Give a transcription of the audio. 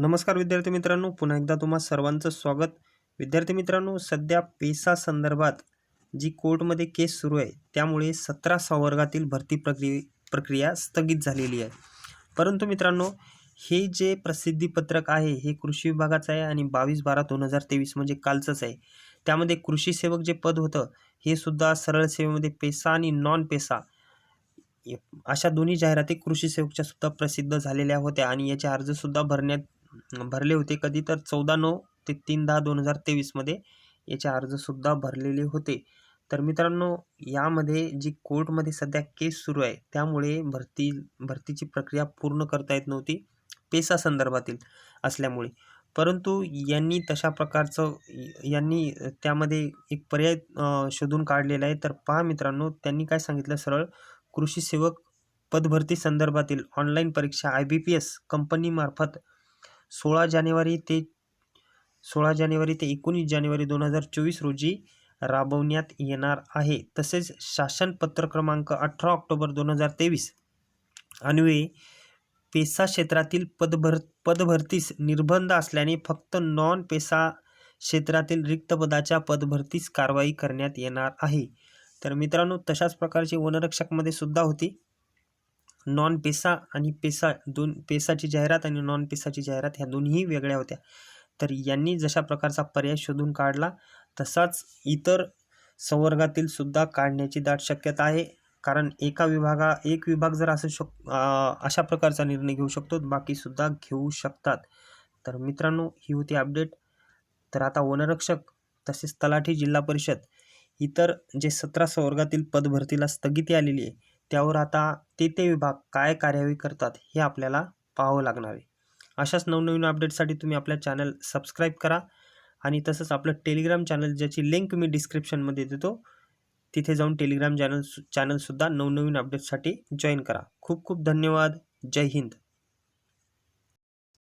नमस्कार विद्यार्थी मित्रांनो पुन्हा एकदा तुम्हा सर्वांचं स्वागत. विद्यार्थी मित्रांनो सध्या पेसा संदर्भात जी कोर्टमध्ये केस सुरू आहे त्यामुळे सतरा संवर्गातील भरती प्रक्रि प्रक्रिया स्थगित झालेली आहे. परंतु मित्रांनो हे जे प्रसिद्धीपत्रक आहे हे कृषी विभागाचं आहे आणि बावीस बारा दोन हजार तेवीस म्हणजे कालचंच आहे. त्यामध्ये कृषी सेवक जे पद होतं हे सुद्धा सरळ सेवेमध्ये पेसा आणि नॉन पेसा अशा दोन्ही जाहिराती कृषी सेवकच्या सुद्धा प्रसिद्ध झालेल्या होत्या आणि याचे अर्जसुद्धा भरण्यात भरले होते. कधी तर चौदा नऊ ते तीन दहा दोन हजार तेवीसमध्ये याचे अर्जसुद्धा भरलेले होते. तर मित्रांनो यामध्ये जी कोर्टमध्ये सध्या केस सुरू आहे त्यामुळे भरती भरतीची प्रक्रिया पूर्ण करता येत नव्हती पेसा संदर्भातील असल्यामुळे. परंतु यांनी तशा प्रकारचं यांनी त्यामध्ये एक पर्याय शोधून काढलेला आहे. तर पहा मित्रांनो त्यांनी काय सांगितलं? सरळ कृषी सेवक पदभरती संदर्भातील ऑनलाईन परीक्षा आय बी पी एस कंपनीमार्फत सोळा जानेवारी ते सोळा जानेवारी ते एकोणीस जानेवारी दोन हजार चोवीस रोजी राबवण्यात येणार आहे. तसेच शासनपत्र क्रमांक अठरा ऑक्टोबर दोन हजार तेवीस अन्वये पेसा क्षेत्रातील पदभर पदभरतीस निर्बंध असल्याने फक्त नॉन पेसा क्षेत्रातील रिक्त पदाच्या पदभरतीस कारवाई करण्यात येणार आहे. तर मित्रांनो तशाच प्रकारची वनरक्षकमध्ये सुद्धा होती. नॉन पेसा आणि पेसा दोन पेसाची जाहिरात आणि नॉन पेसाची जाहिरात ह्या दोन्ही वेगळ्या होत्या. तर यांनी जशा प्रकारचा पर्याय शोधून काढला तसाच इतर संवर्गातील सुद्धा काढण्याची दाट शक्यता आहे. कारण एका विभागा एक विभाग जर असू शक अशा प्रकारचा निर्णय घेऊ शकतो बाकीसुद्धा घेऊ शकतात. तर मित्रांनो ही होती अपडेट तर आता वनरक्षक तसेच तलाठी जिल्हा परिषद इतर जे सतरा संवर्गातील पदभरतीला स्थगिती आलेली आहे त्यावर आता ते ते विभाग काय कार्यवाही करतात हे आपल्याला पाहावं लागणार आहे. अशाच नवनवीन अपडेटसाठी तुम्ही आपल्या चॅनल सबस्क्राईब करा आणि तसंच आपलं टेलिग्राम चॅनल ज्याची लिंक मी डिस्क्रिप्शनमध्ये देतो तिथे जाऊन टेलिग्राम चॅनल चॅनलसुद्धा नवनवीन अपडेटसाठी जॉईन करा. खूप खूप धन्यवाद. जय हिंद.